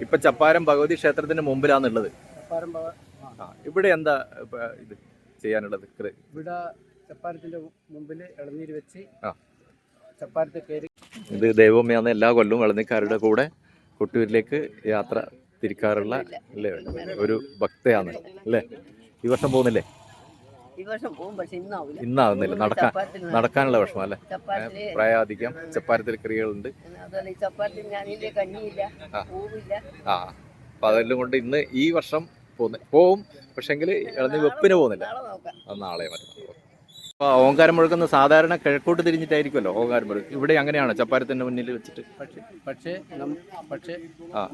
ഇപ്പൊ ചപ്പാരം ഭഗവതി ക്ഷേത്രത്തിന്റെ മുമ്പിലാണുള്ളത്. ആ. ഇവിടെ എന്താ ഇത് ചെയ്യാനുള്ളത്? ഇവിടെ ചപ്പാരത്തിന്റെ മുമ്പിൽ ഇളനീര് വെച്ച് ചപ്പാരത്തെ ചപ്പാരത്തിൽ കയറി ഇത് ദൈവമയാണ് എല്ലാ കൊല്ലവും വെള്ളനിക്കാരുടെ കൂടെ കൊട്ടൂരിലേക്ക് യാത്ര തിരിക്കാറുള്ള അല്ലേ? ഒരു ഭക്തയാണ്. അല്ലേ? ഈ വർഷം പോകുന്നില്ലേ? ഈ വർഷം പോകും പക്ഷെ ഇന്നാവില്ല ഇന്നാവുന്നില്ല. നടക്കാൻ നടക്കാനുള്ള വിഷമം അല്ലേ? പ്രായാധികം ചപ്പാരത്തിൽ ക്രിയകളുണ്ട്. അതുപോലെ ഈ ചപ്പാത്തി ഞാനില്ല കഞ്ഞിയില്ല ആ. പൂവില്ല. ആ. അപ്പൊ അതെല്ലാം കൊണ്ട് ഇന്ന് ഈ വർഷം പോകും പോവും. പക്ഷെങ്കിൽ ഇളനി വെപ്പിന് പോകുന്നില്ല. നാളെ മറ്റന്നാൾ ഓങ്കാരം മുഴക്കുന്ന സാധാരണ കിഴക്കോട്ട് തിരിഞ്ഞിട്ടായിരിക്കുമല്ലോ ഓങ്കാരം മുഴക്കം ഇവിടെ അങ്ങനെയാണ് ചപ്പാരത്തിന്റെ മുന്നിൽ വെച്ചിട്ട്? പക്ഷേ പക്ഷേ.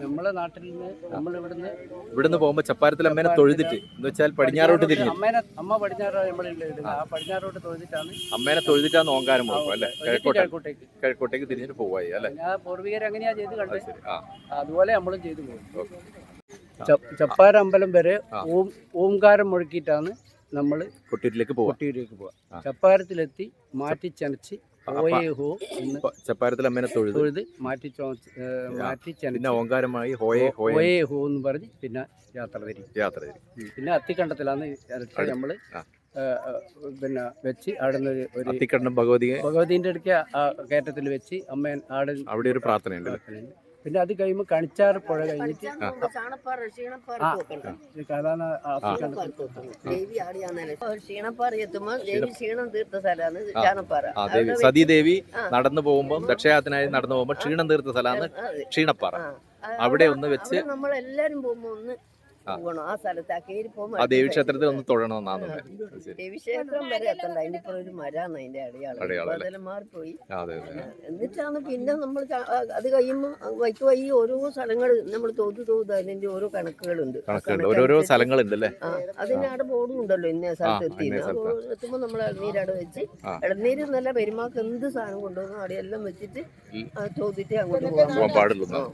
നമ്മളെ നാട്ടിൽ നിന്ന് നമ്മൾ ഇവിടുന്ന് ഇവിടുന്ന് പോകുമ്പോൾ ചപ്പാരത്തിൽ അമ്മേനെ തൊഴുതിട്ട് എന്ന് വെച്ചാൽ പടിഞ്ഞാറോട്ട് തിരിഞ്ഞു. അമ്മേനെ അമ്മ പടിഞ്ഞാറോട്ട് ആ പടിഞ്ഞാറോട്ട് തൊഴുതിട്ടാണ് അമ്മേനെ തൊഴുതിട്ടാണ് ഓങ്കാരം മുഴക്കും അല്ലേ? കിഴക്കോട്ടേക്ക്. കിഴക്കോട്ടേക്ക്. തിരിഞ്ഞിട്ട് പോവായി അല്ലേ? ഞാൻ പൂർവികർ അങ്ങനെയാ ചെയ്ത് കണ്ടത്. അതുപോലെ നമ്മളും ചെയ്തു പോകും. ചപ്പാര അമ്പലം വരെ ഓം ഓംകാരം മുഴക്കിയിട്ടാണ് നമ്മൾ കൊട്ടിയൂരിലേക്ക് പോവാം. കൊട്ടിയൂരിലേക്ക് പോവാം. ചപ്പാരത്തിലെത്തി മാറ്റി ചനച്ച് അപ്പ- ഓയേ ഹോ എന്ന് ചപ്പാരത്തിൽ അമ്മേനെ തൊഴുത്. തൊഴുത് മാറ്റി മാറ്റി പിന്നെ ഓങ്കാരമായി ഹോയെ ഹോയെ. ഹോ എന്ന് പറഞ്ഞ് പിന്നെ യാത്ര തിരിക്കും യാത്ര ചെയ്തു പിന്നെ അത്തിക്കണ്ടത്തിലാണ്. നമ്മൾ. പിന്നെ വെച്ച് അവിടെ നിന്ന് ഒരു അത്തിക്കണ്ടം ഭഗവതി ഭഗവതിന്റെ അടുക്ക കയറ്റത്തിൽ വെച്ച് അമ്മ ആടെ അവിടെ ഒരു പ്രാർത്ഥനയുണ്ട്. പിന്നെ അത് കഴിയുമ്പോൾ കണിച്ചാറ് പുഴ കഴിഞ്ഞിട്ട് സതീദേവി നടന്നു പോകുമ്പോൾ ദക്ഷയാത്തിനായി നടന്നു പോകുമ്പോൾ ക്ഷീണം തീർത്ത സ്ഥലമാണ് ക്ഷീണപ്പാറ. അവിടെ ഒന്ന് വെച്ച് നമ്മളെല്ലാരും പോകുമ്പോ ഒന്ന്. പോകണം. ആ സ്ഥലത്ത് ഒന്ന് തൊഴണമെന്നാണ് ദേവിക്ഷേത്രം വരെ എത്തണ്ട. അതിനിപ്പോ ഒരു മരാന്ന് അതിന്റെ അടയാളം. അടയാളം ഇപ്പൊ അല്ലേ? അതെല്ലാം മാറിപ്പോയി. ആ, അതെ അതെ. എന്നിട്ടാണ് പിന്നെ നമ്മൾ അത് കഴിയുമ്പോൾ വൈക്ക് വൈ ഓരോ സ്ഥലങ്ങൾ നമ്മൾ തോത് തോത് അതിന്റെ ഓരോ കണക്കുകളുണ്ട്. ആ കണക്കുണ്ട് ഓരോരോ കണക്കനുസരിച്ച് സ്ഥലങ്ങളുണ്ട് അല്ലേ ആ, ബോർഡും ഉണ്ടല്ലോ ഇന്ന സ്ഥലത്ത് ആ, എത്തി. ഇന്ന സ്ഥലത്ത്. എത്തുമ്പോൾ നമ്മൾ ഇളനീര് അവിടെ വെച്ച് ആ. ഇളനീര് നല്ല പെരുമാക്ക് എന്ത് സാധനം കൊണ്ടുവന്നു അവിടെ എല്ലാം വെച്ചിട്ട് ചോദിച്ചിട്ട് ആ, അങ്ങോട്ട് പോകാൻ പോകാൻ പാടുള്ളൂ ആ.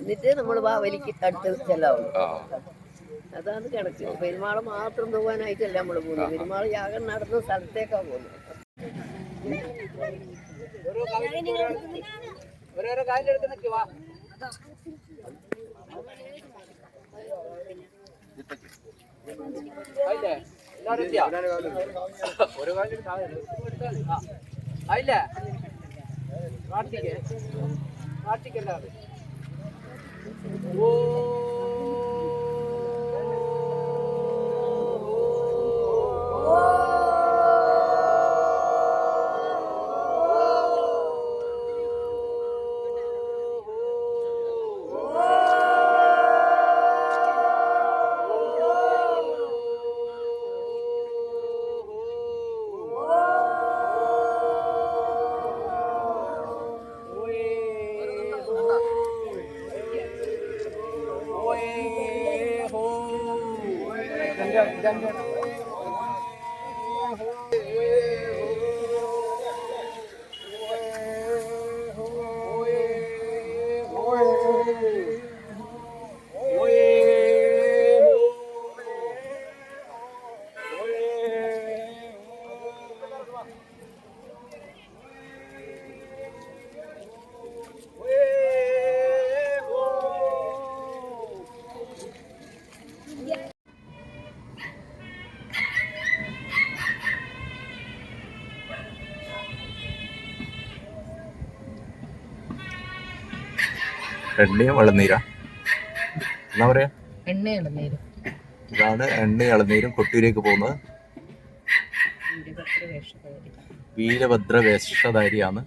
എന്നിട്ട് നമ്മൾ വാവലിക്ക് അടുത്ത് ചെല്ലാവുള്ളൂ. ആ. അതാണ് കണക്ക് പെരുമാൾ മാത്രം പോകാനായിട്ടല്ല നമ്മൾ പോകുന്നത്. പെരുമാൾ യാഗം നടന്ന സ്ഥലത്തേക്കാണ് പോകുന്നത്? ഒരു കാര്യം എടുത്ത് എണ്ണയും വെള്ളനീരാ. എന്നാ പറയാ? എണ്ണ ഇളനീര് ഇതാണ് എണ്ണയും ഇളനീരും കൊട്ടിയിലേക്ക് പോകുന്നത്. വീരഭദ്ര വേഷധാരിയാണ്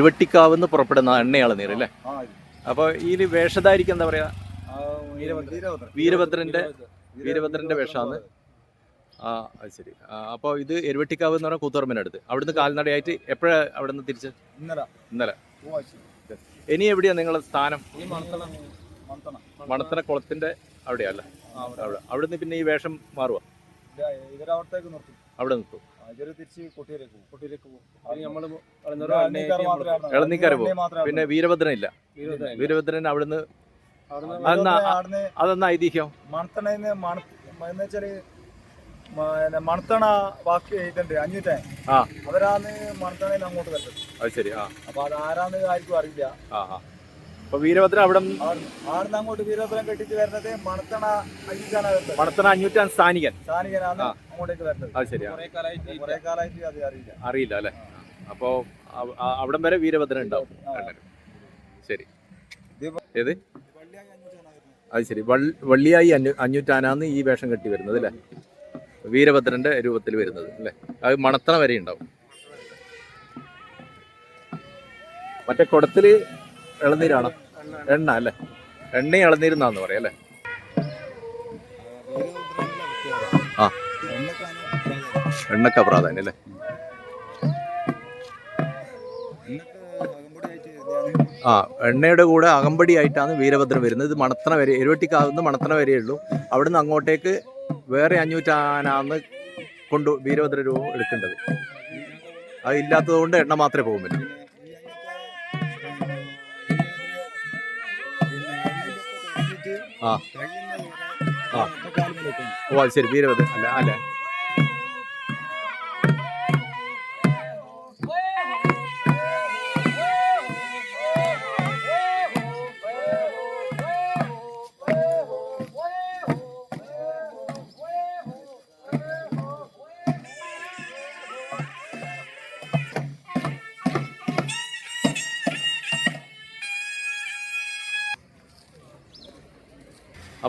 എരുവട്ടിക്കാവുന്ന് പുറപ്പെടുന്ന എണ്ണ നീർ അല്ലേ? അപ്പൊ ഈ വേഷധാരിക്ക് എന്താ പറയാ? വീരഭദ്രന്റെ വീരഭദ്രന്റെ വേഷമാണ്. ആ അത് ശരി. അപ്പോൾ ഇത് എരുവട്ടിക്കാവ് എന്ന് പറഞ്ഞാൽ കൂത്തുറമ്പിന്റെ അടുത്ത്. അവിടുന്ന് കാൽനടയായിട്ട് എപ്പോഴാ അവിടുന്ന് തിരിച്ച്? ഇന്നലെ. ഇന്നലെ. ഇനി എവിടെയാണ് നിങ്ങളുടെ സ്ഥാനം? മണത്തണ മണത്തന കുളത്തിന്റെ അവിടെയല്ല അവിടെ. അവിടുന്ന് പിന്നെ ഈ വേഷം മാറുക അവിടെ നിർത്തും. തിരിച്ച് കൊട്ടിയിലേക്ക് പോകും. കൊട്ടിയിലേക്ക് പോകും. പിന്നെ ഇളനീക്കാര് പോകും. വീരഭദ്രൻ ഇല്ല വീരഭദ്രൻ. അവിടുന്ന് അവിടുന്ന് അവിടെ അതെന്നാ ഐതിഹ്യം? മണത്തണ മണ എന്ന് വെച്ചാൽ മ- മണത്തണ ബാക്കി ഇതുണ്ട് അഞ്ഞൂറ്റേ അവരാന്ന് മണത്തണയിൽ അങ്ങോട്ട് വരുന്നത് അത് ശരി ആ. അപ്പൊ അത് ആരാന്ന് ആർക്കും അറിയില്ല. അപ്പൊ വീരഭദ്രൻ അവിടെ ആടുന്ന് അങ്ങോട്ട് വീരഭദ്രൻ കെട്ടിച്ച് വരുന്നത് മണത്തണ വരുന്നത് മണത്തണ അഞ്ഞൂറ്റാൻ സ്ഥാനികൻ. സ്ഥാനികനാണ് അങ്ങോട്ടേക്ക് വരുന്നത്. അത് ശരിയാ. കുറെ കാലമായിട്ട് അത് അറിയില്ല. അറിയില്ല അല്ലെ? അപ്പോ അവിടം വരെ വീരഭദ്രൻ ഉണ്ടാവും. ശരി. ഏത്? അത് ശരി. വള്ളിയായി അഞ്ഞു അഞ്ഞൂറ്റാനാന്ന് ഈ വേഷം കെട്ടി വരുന്നത് അല്ലേ? വീരഭദ്രന്റെ രൂപത്തിൽ വരുന്നത് അല്ലേ? അത് മണത്തണ വരെ ഉണ്ടാവും. മറ്റേ കുടത്തിൽ ഇളനീരാണോ എണ്ണ അല്ലേ? എണ്ണയും ഇളനീരുന്നാന്ന് പറയാം അല്ലേ? ആ. എണ്ണക്ക പ്രാധാന്യം അല്ലേ? ആ എണ്ണയുടെ കൂടെ അകമ്പടി ആയിട്ടാണ് വീരഭദ്രൻ വരുന്നത്. ഇത് മണത്തണ വരെ എരുവട്ടിക്കാവുന്ന മണത്തണ വരെ ഉള്ളൂ. അവിടുന്ന് അങ്ങോട്ടേക്ക് വേറെ അഞ്ഞൂറ്റാനാന്ന് കൊണ്ട് വീരഭദ്ര രൂപം എടുക്കേണ്ടത്. അത് ഇല്ലാത്തത് കൊണ്ട് എണ്ണ മാത്രമേ പോകും ആ. ഓ ശരി. വീരഭദ്രൻ അല്ല അല്ലേ?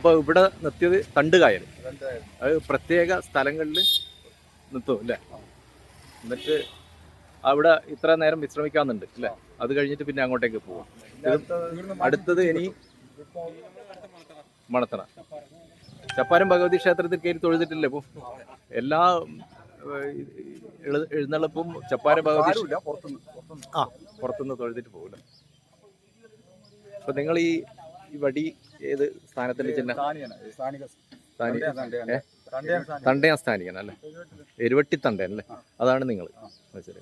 അപ്പോൾ ഇവിടെ നിർത്തിയത് തണ്ട് കായൽ അത് പ്രത്യേക സ്ഥലങ്ങളിൽ നിർത്തും അല്ലേ? എന്നിട്ട് അവിടെ ഇത്ര നേരം വിശ്രമിക്കാന്നുണ്ട് അല്ലേ? അത് കഴിഞ്ഞിട്ട് പിന്നെ അങ്ങോട്ടേക്ക് പോകും അടുത്തത് ഇനി മണത്തണ ചപ്പാരം. ഭഗവതി ക്ഷേത്രത്തിൽ കയറി തൊഴുതിട്ടില്ലേ ഇപ്പോൾ എല്ലാ എഴുന്നള്ളപ്പും ചപ്പാരം ഭഗവതി ആ പുറത്തുനിന്ന് തൊഴുതിട്ട് പോകില്ല? അപ്പൊ നിങ്ങൾ ഈ ഈ വടി ഏത് സ്ഥാനത്തിന്റെ ചിഹ്നം? തണ്ടയാ സ്ഥാനിക്കണം അല്ലേ? എരുവട്ടി തണ്ടയൻ അല്ലേ? അതാണ് നിങ്ങൾ. ശരി.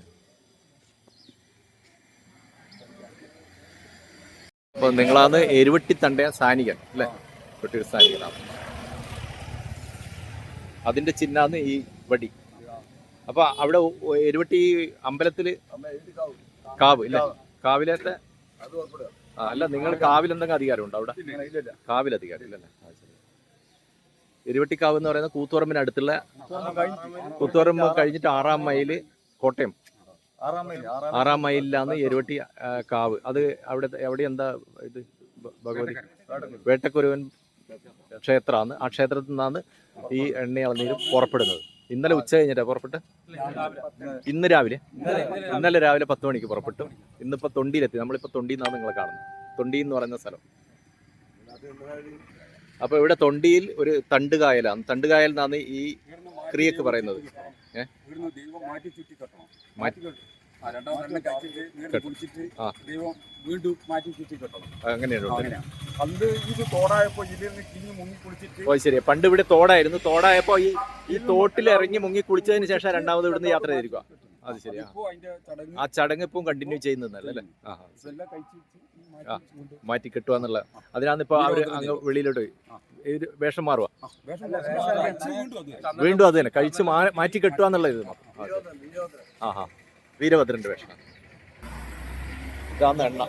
അപ്പൊ നിങ്ങളാണ് എരുവട്ടി തണ്ടയാ സ്ഥാനികൻ അല്ലേ? എരുവട്ടി സ്ഥാനികനാണ് അതിന്റെ ചിഹ്നാന്ന് ഈ വടി. അപ്പൊ അവിടെ എരുവട്ടി അമ്പലത്തിൽ കാവ്. ഇല്ലേ? കാവിലത്തെ ആ, അല്ല നിങ്ങൾ കാവിൽ എന്തെങ്കിലും അധികാരമുണ്ടോ അവിടെ? കാവിൽ അധികാരം ഇല്ലല്ലേ. എരുവട്ടിക്കാവ് എന്ന് പറയുന്ന കൂത്തുപറമ്പിന് അടുത്തുള്ള കൂത്തുപറമ്പ് കഴിഞ്ഞിട്ട് ആറാം മൈൽ കോട്ടയം. ആറാം മൈലിലാണ് എരുവട്ടി കാവ്. അത് അവിടെ എവിടെ എന്താ ഇത്? ഭഗവതി? വേട്ടക്കുരുവൻ ക്ഷേത്രമാണ്. ആ ക്ഷേത്രത്തിൽ നിന്നാണ് ഈ എണ്ണ ഇളനീര് പുറപ്പെടുന്നത്. ഇന്നലെ ഉച്ച കഴിഞ്ഞിട്ടാ പുറപ്പെട്ട്? ഇന്ന് രാവിലെ. ഇന്നലെ രാവിലെ പത്ത് മണിക്ക് പുറപ്പെട്ടു. ഇന്നിപ്പോ തൊണ്ടിയിലെത്തി. നമ്മളിപ്പോ തൊണ്ടി എന്നാണ് നിങ്ങളെ കാണുന്നത്. തൊണ്ടി എന്ന് പറയുന്ന സ്ഥലം. അപ്പൊ ഇവിടെ തൊണ്ടിയിൽ ഒരു തണ്ടുകായലാണ് തണ്ടുകായൽ എന്നാണ് ഈ ക്രിയക്ക് പറയുന്നത്. ഇവിടുന്ന് ശരി പണ്ട് ഇവിടെ തോടായിരുന്നു. തോടായപ്പോ ഈ ഈ തോട്ടിൽ ഇറങ്ങി മുങ്ങി കുളിച്ചതിന് ശേഷം രണ്ടാമത് ഇവിടുന്ന് യാത്ര ചെയ്തിരിക്കുക അത് ശരിയാ. ഇപ്പോ അതിന്റെ ചടങ്ങ് ആ ചടങ്ങ് ഇപ്പം കണ്ടിന്യൂ ചെയ്യുന്നല്ലേ. മാറ്റി കിട്ടുവാന്നുള്ള കിട്ടുക എന്നുള്ള അതിനാണ് ഇപ്പൊ അവർ അങ്ങ് വെളിയിലോട്ട് പോയി. വേഷം മാറുക വീണ്ടും അത് തന്നെ. കഴിച്ച് മാറ്റി കെട്ടുക എന്നുള്ള ഇത് മാത്രം. ആഹാ ആ ഹാ വീരഭദ്രന്റെ വേഷം. ഇതാന്ന് എണ്ണ.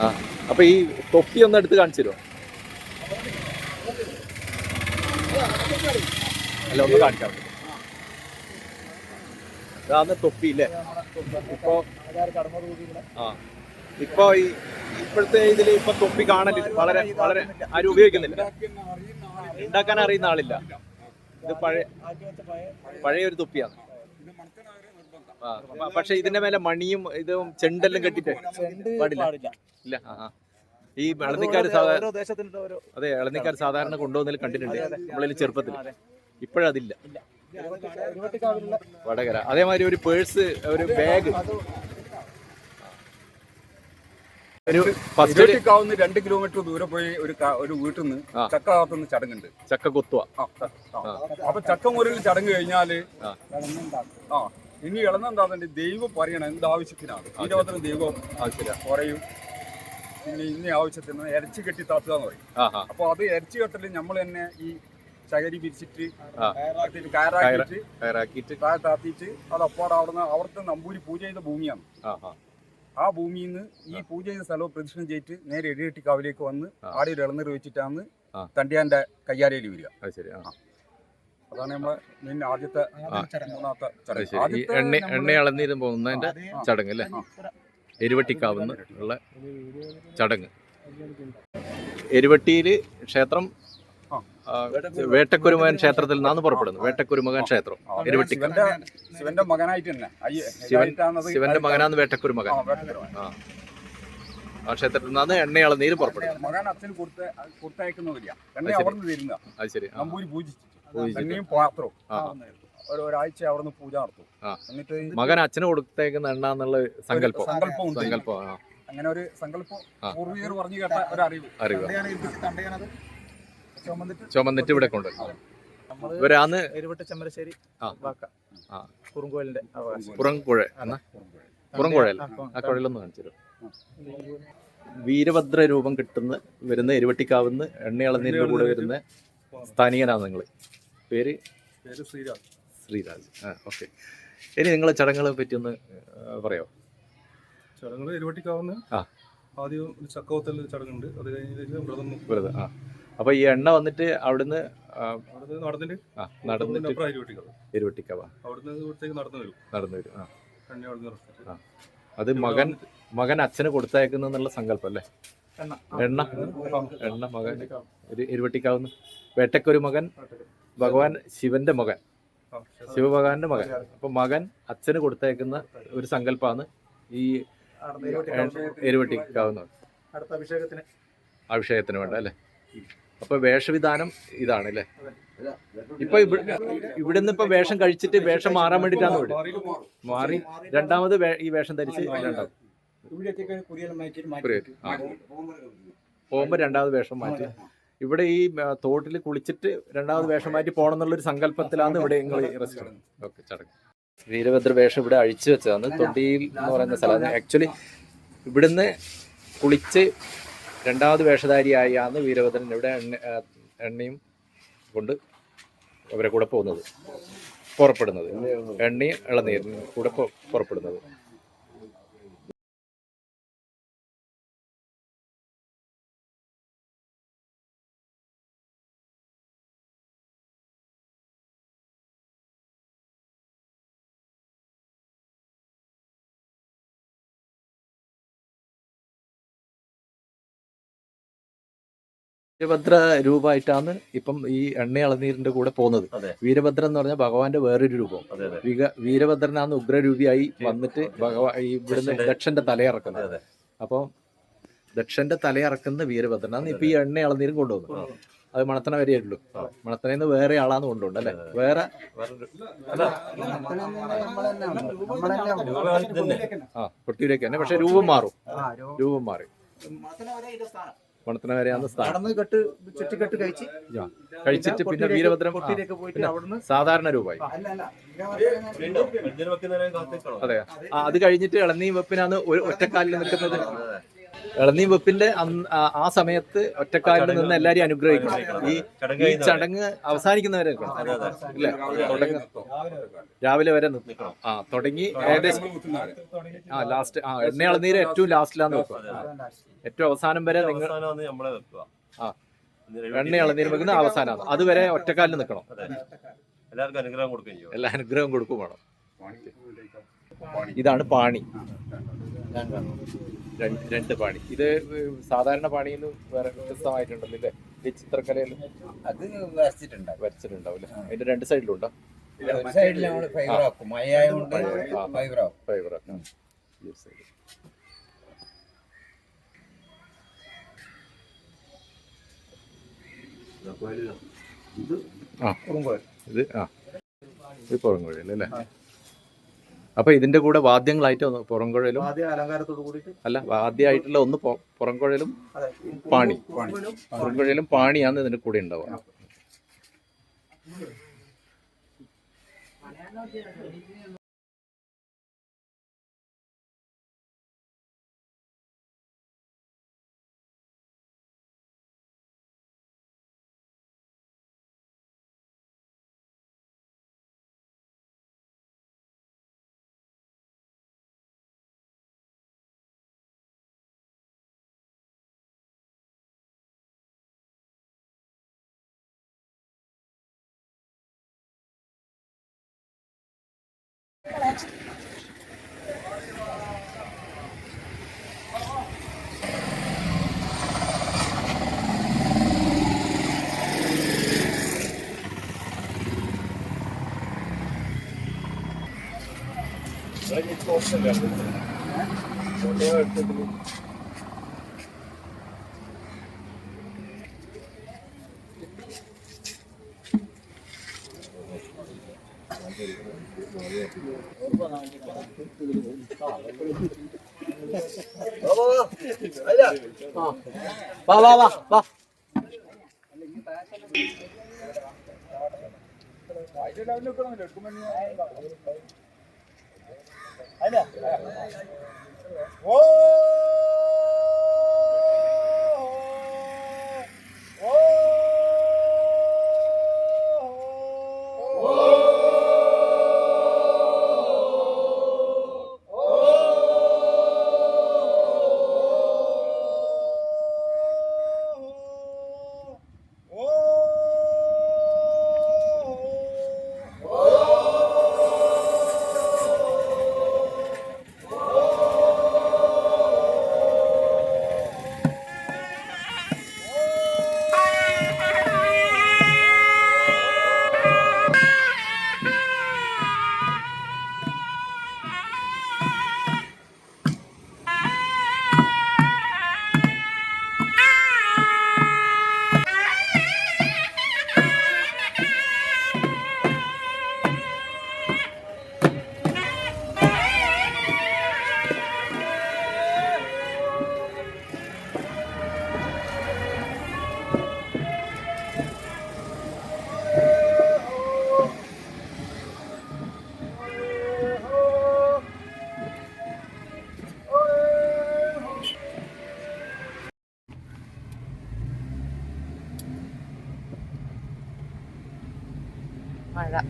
ആ അപ്പൊ ഈ തൊപ്പി ഒന്ന് എടുത്ത് കാണിച്ചു അല്ല ഒന്ന് കാണിക്കാം. ഇതാണ് തൊപ്പി അല്ലേ ഇപ്പോ ആ. ഇപ്പൊ ഈ ഇപ്പോഴത്തെ ഇതിൽ ഇപ്പൊ തൊപ്പി കാണലില്ല വളരെ വളരെ ആരും ഉപയോഗിക്കുന്നില്ല. ഉണ്ടാക്കാൻ അറിയുന്ന ആളില്ല. ഇത് പഴയ പഴയ ഒരു തൊപ്പിയാണ്. ആ, പക്ഷെ ഇതിന്റെ മേലെ മണിയും ഇതും ചെണ്ടെല്ലാം കെട്ടിട്ട് പാടില്ല. ഇല്ല. ആ ഈ ഇളനിക്കാർ സാധാരണ അതെ ഇളനിക്കാർ സാധാരണ കൊണ്ടുവന്നതിൽ കണ്ടിട്ടുണ്ട്. നമ്മളതിൽ ചെറുപ്പത്തിൽ ഇപ്പോഴതില്ല. വടകര. അതേമാതിരി ഒരു പേഴ്സ് ഒരു ബാഗ്. ഒരു ഇരുപത്തിക്കാവുന്ന രണ്ട് കിലോമീറ്റർ ദൂരെ പോയി ഒരു ഒരു വീട്ടിൽ നിന്ന് ചക്ക കാത്തുനിന്ന് ചടങ്ങുണ്ട്. ചക്ക കൊത്തുക അപ്പൊ ചക്ക മുരൽ ചടങ്ങ് കഴിഞ്ഞാൽ ആ. ഇനി ഇനി ഇളന്നെന്താന്നുണ്ട് ദൈവം പറയണം എന്താവശ്യത്തിനാണ്. ഇരുപത്തിന് ദൈവം ആവശ്യമില്ല. പറയും. പിന്നെ ഇന്ന ആവശ്യത്തിന് ഇറച്ചി കെട്ടി താത്തുക എന്ന് പറയും. അപ്പൊ അത് ഇറച്ചി കെട്ടൽ നമ്മൾ തന്നെ ഈ ചകരി പിരിച്ചിട്ട് കയറാക്കിട്ട് കയറാക്കിയിട്ട് താത്തിയിട്ട് അത് അപ്പാടെ അവിടുന്ന് അവിടുത്തെ നമ്പൂരി പൂജ ചെയ്ത ഭൂമിയാണ്. ആ ആ ആ ഭൂമിയിൽ നിന്ന് ഈ പൂജ ചെയ്ത സ്ഥലവും പ്രദക്ഷിണം ചെയ്തിട്ട് നേരെ എടിയെട്ടിക്കാവിലേക്ക് വന്ന് ആടി ഒരു ഇളനീർ വെച്ചിട്ടാണ് ആ. തണ്ടിയാന്റെ കയ്യാരയിൽ വരിക. ശരി ആ. അതാണ് നമ്മളെ ആദ്യത്തെ മൂന്നാമത്തെ ചടങ്ങ്. ആദ്യത്തെ എണ്ണ ഇളനീരും പോകുന്നതിന്റെ ചടങ്ങ് അല്ലേ? എരുവട്ടിക്കാവുന്ന ഉള്ള ചടങ്ങ്. എരുവട്ടിയിൽ ക്ഷേത്രം വേട്ടക്കുരുമകൻ ക്ഷേത്രത്തിൽ നിന്നാണ് പുറപ്പെടുന്നത് വേട്ടക്കുരുമകൻ ക്ഷേത്രം. ആ, എരുവട്ടിക്ക ശിവന്റെ മകനായിട്ട് തന്നെ. ശിവന്റെ മകനാണ് വേട്ടക്കുരുമകൻ. ആ, ക്ഷേത്രത്തിൽ നിന്നാണ് എണ്ണയാളെ നീര് പുറപ്പെടുന്നത് മകൻ അച്ഛന് കൊടുത്ത കൊടുത്തയക്കുന്നില്ല എണ്ണ അത് ശരി. തരുന്ന അത് ശരി. നമ്പൂരി പൂജിച്ചിട്ട്. പൂജിച്ചിട്ട്. എണ്ണയും പാത്രവും. ആ, ഒരു ഒരാഴ്ച പൂജ നടത്തും. എന്നിട്ട് മകൻ അച്ഛന് കൊടുത്തേക്കുന്ന എണ്ണ എന്നുള്ള സങ്കല്പം. സങ്കല്പം സങ്കല്പം അങ്ങനെ ഒരു സങ്കല്പം. പൂർവികർ പറഞ്ഞു കേട്ട ഒരു അറിവ്. അറിവ് ചുമന്നിട്ട് ഇവിടെ കൊണ്ട് ഇവരാന്ന് എരുവട്ട് ചെമ്മരശ്ശേരി. കുറുങ്കോലിന്റെ പുറംകുഴ എന്നാ? പുറംകുഴൽ ആ കുഴലൊന്ന് കാണിച്ചു തരും. വീരഭദ്ര രൂപം കിട്ടുന്ന വരുന്ന എരുവട്ടിക്കാവുന്ന എണ്ണയളനീരിന്റെ കൂടെ വരുന്ന സ്ഥാനികനാണ് നിങ്ങൾ പേര്? ശ്രീരാജ്. ശ്രീരാജ്. ആ ഓക്കെ. ഇനി നിങ്ങളെ ചടങ്ങുകളെ പറ്റി ഒന്ന് പറയോ? ചടങ്ങുകൾ എരുവട്ടിക്കാവുന്ന. ആദ്യം ചക്കവത്തൽ ചടങ്ങുണ്ട്. അത് കഴിഞ്ഞ് വ്രതം വ്രതം ആ. അപ്പൊ ഈ എണ്ണ വന്നിട്ട് അവിടുന്ന് നടന്നിട്ട് ആ നടന്നിട്ട് ഇരുവട്ടിക്കാവ് നടന്നു വരും. ആ. ആ. അത് മകൻ മകൻ അച്ഛന് കൊടുത്തയക്കുന്ന എന്നുള്ള സങ്കല്പം അല്ലേ? എണ്ണ. എണ്ണ? മകൻ. ഒരു ഇരുവട്ടിക്കാവുന്ന വേട്ടക്കൊരു മകൻ ഭഗവാൻ ശിവന്റെ മകൻ. ശിവഭഗവാന്റെ മകൻ. അപ്പൊ മകൻ അച്ഛന് കൊടുത്തയക്കുന്ന ഒരു സങ്കല്പമാണ് ഈ എരുവട്ടിക്കാവുന്നത് എരുവട്ടിക്കാവുന്ന അടുത്ത അഭിഷേകത്തിന്. അഭിഷേകത്തിന് വേണ്ട അല്ലേ? അപ്പൊ വേഷവിധാനം ഇതാണ് അല്ലേ ഇപ്പൊ ഇവിടെ ഇവിടുന്ന് ഇപ്പൊ വേഷം കഴിച്ചിട്ട് വേഷം മാറാൻ വേണ്ടിട്ടാണ് ഇവിടെ. മാറി. രണ്ടാമത് ഈ വേഷം ധരിച്ച് രണ്ടാമത്. പോകുമ്പോ രണ്ടാമത് വേഷം മാറ്റി. ഇവിടെ ഈ തോട്ടിൽ കുളിച്ചിട്ട് രണ്ടാമത് വേഷം മാറ്റി പോകണം എന്നുള്ളൊരു സങ്കല്പത്തിലാണ് ഇവിടെ നിങ്ങൾ റെസ്റ്റോറന്റ് ഓക്കെ ചടങ്ങ്. വീരഭദ്ര വേഷം ഇവിടെ അഴിച്ചു വെച്ചതാണ്. തൊണ്ടിയിൽ എന്ന് പറയുന്ന സ്ഥലമാണ് ആക്ച്വലി ഇവിടുന്ന് കുളിച്ച് രണ്ടാമത് വേഷധാരിയായാണ് വീരഭദ്രൻ ഇവിടെ എണ്ണ എണ്ണയും കൊണ്ട് അവരെ കൂടെ പോകുന്നത് പുറപ്പെടുന്നത്. എണ്ണയും ഇളനീരിനും കൂടെ പുറപ്പെടുന്നത്. വീരഭദ്ര രൂപമായിട്ടാണ് ഇപ്പം ഈ എണ്ണ ഇളനീരിന്റെ കൂടെ പോകുന്നത്. വീരഭദ്രൻ എന്ന് പറഞ്ഞാൽ ഭഗവാന്റെ വേറൊരു രൂപം. വീരഭദ്രനാന്ന് വീരഭദ്രനാണ് ഉഗ്രരൂപിയായി വന്നിട്ട് ഭഗവാൻ ഇവിടുന്ന് ദക്ഷന്റെ തലയിറക്കുന്നത് അപ്പോൾ ദക്ഷന്റെ തലയിറക്കുന്ന വീരഭദ്രനാണ് ഇപ്പൊ ഈ എണ്ണ ഇളനീരും കൊണ്ടുപോകുന്നത് അത് മണത്തണ വരെ ഉള്ളൂ മണത്തണയിൽ നിന്ന് വേറെ ആളാന്ന് കൊണ്ടുണ്ട് അല്ലെ? വേറെ ആ കൊട്ടിയിലേക്ക് തന്നെ. പക്ഷെ രൂപം മാറും. രൂപം മാറി. വരെയാണ് സ്ഥാനം. നടന്ന് കെട്ട് ചുറ്റിക്കെട്ട് കഴിച്ച്. ആ. കഴിച്ചിട്ട് പിന്നെ വീരഭദ്രം കൊട്ടിയിലേക്ക് പോയിട്ട് അവിടുന്ന് സാധാരണ രൂപമായി. അല്ല അല്ല. അതെ. ആ അത് കഴിഞ്ഞിട്ട് ഇളനീ വെപ്പിനാണ് ഒരു ഒറ്റക്കാലിൽ നിൽക്കുന്നത് ഇളനീ വെപ്പിന്റെ ആ- സമയത്ത് ഒറ്റക്കാലിൽ നിന്ന് എല്ലാരെയും അനുഗ്രഹിക്കണം. ഈ ഈ ചടങ്ങ് അവസാനിക്കുന്നവരെ ഇല്ല തുടങ്ങ. രാവിലെ വരെ നിർത്തിക്കണം ആ തുടങ്ങി ഏകദേശം ആ ലാസ്റ്റ് ആ എണ്ണ ഇളനീര് ഏറ്റവും ലാസ്റ്റിലാന്ന് വെക്കുക. ഏറ്റവും അവസാനം വരെ നിങ്ങൾ ആ. എണ്ണ ഇളനീര് വെക്കുന്ന അവസാനമാണ് അതുവരെ ഒറ്റക്കാലിൽ നിൽക്കണം. എല്ലാവർക്കും അനുഗ്രഹം കൊടുക്കുകയും എല്ലാ അനുഗ്രഹം കൊടുക്കും വേണം. ഇതാണ് പാണി. രണ്ട് പാണി. ഇത് സാധാരണ പാണിയിൽ നിന്ന് വേറെ വ്യത്യസ്തമായിട്ടുണ്ടല്ലോ അല്ലേ ഈ ചിത്രകലയിൽ അത് വരച്ചിട്ടുണ്ട് വരച്ചിട്ടുണ്ടാവും അതിന്റെ രണ്ട് സൈഡിലുണ്ടോ? ഒരു നമ്മൾ ഫൈബർ ആക്കും. ഫൈബർ ഫൈബർ ഇത് ആ. ഇത് ആ. ഇത് കോഴി അല്ലേ? അപ്പൊ ഇതിന്റെ കൂടെ വാദ്യങ്ങളായിട്ട് ഒന്ന് പുറംകുഴലും അല്ല വാദ്യമായിട്ടുള്ള ഒന്ന് പുറംകുഴലും പാണി. പുറംകുഴലും പാണിയാണ് ഇതിന്റെ കൂടെ ഉണ്ടാവുക. Sen ilk olsun yapın. Orada her വാ വാ വാ വാ ഓ ഓ 完了。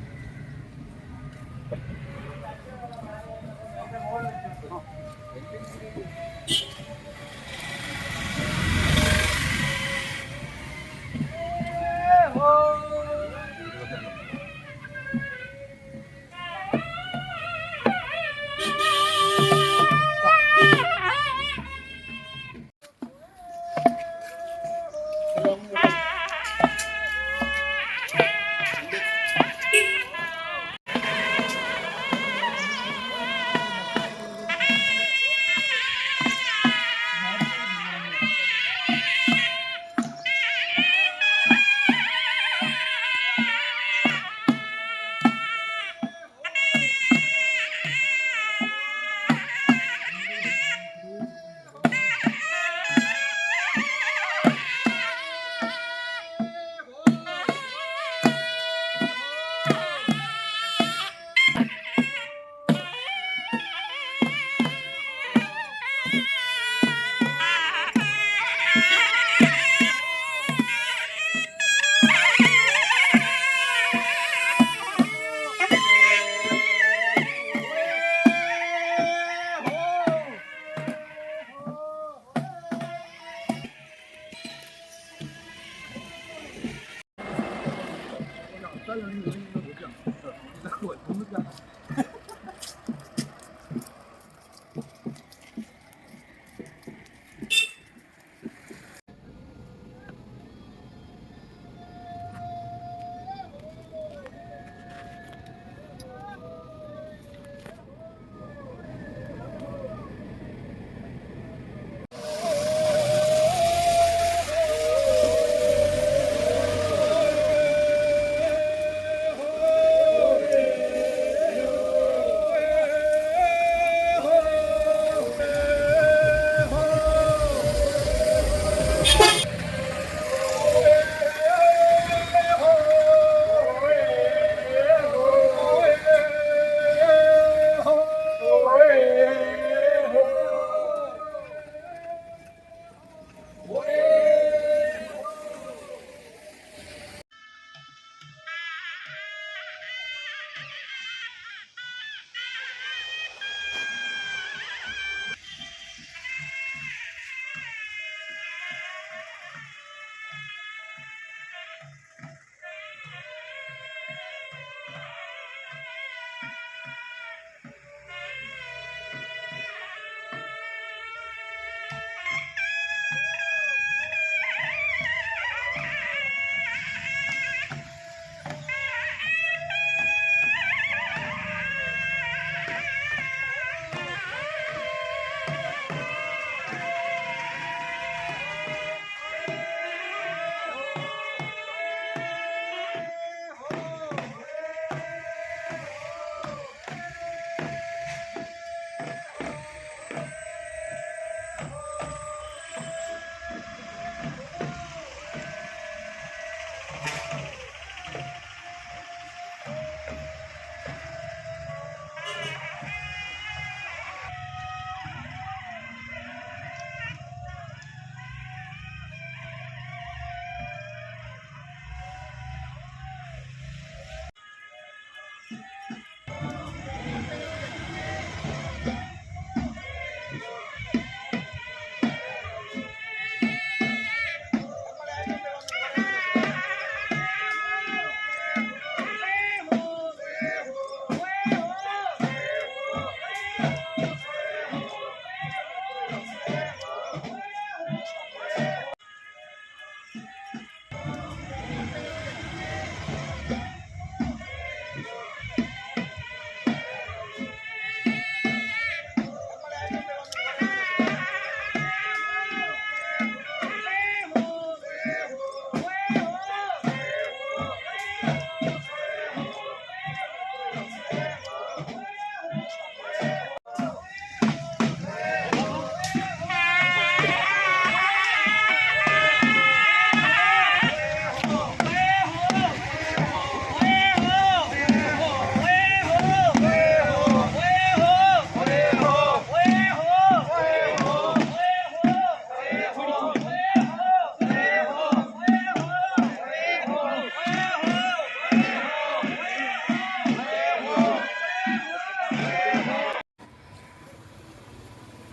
Hello,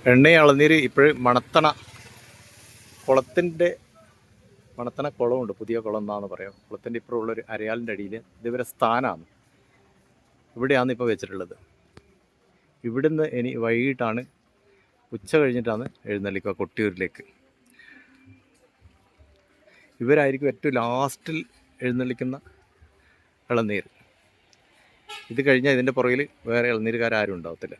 എണ്ണയും ഇളനീര് ഇപ്പോഴും മണത്തണ കുളത്തിന്റെ മണത്തണ കുളമുണ്ട് പുതിയ കുളം എന്നാണ് പറയാം. കുളത്തിന്റെ ഇപ്പുറമുള്ളൊരു അരയാലിന്റെ അടിയിൽ ഇതുവരെ സ്ഥാനമാണ് ഇവിടെയാണ് ഇപ്പോൾ വെച്ചിട്ടുള്ളത്. ഇവിടുന്ന് ഇനി വൈകിട്ടാണ് ഉച്ച കഴിഞ്ഞിട്ടാണ് എഴുന്നള്ളിക്കുക കൊട്ടിയൂരിലേക്ക്. ഇവരായിരിക്കും ഏറ്റവും ലാസ്റ്റിൽ എഴുന്നള്ളിക്കുന്ന ഇളനീർ ഇത് കഴിഞ്ഞാൽ ഇതിന്റെ പുറകിൽ വേറെ ഇളനീരുകാരും ഉണ്ടാവത്തില്ല.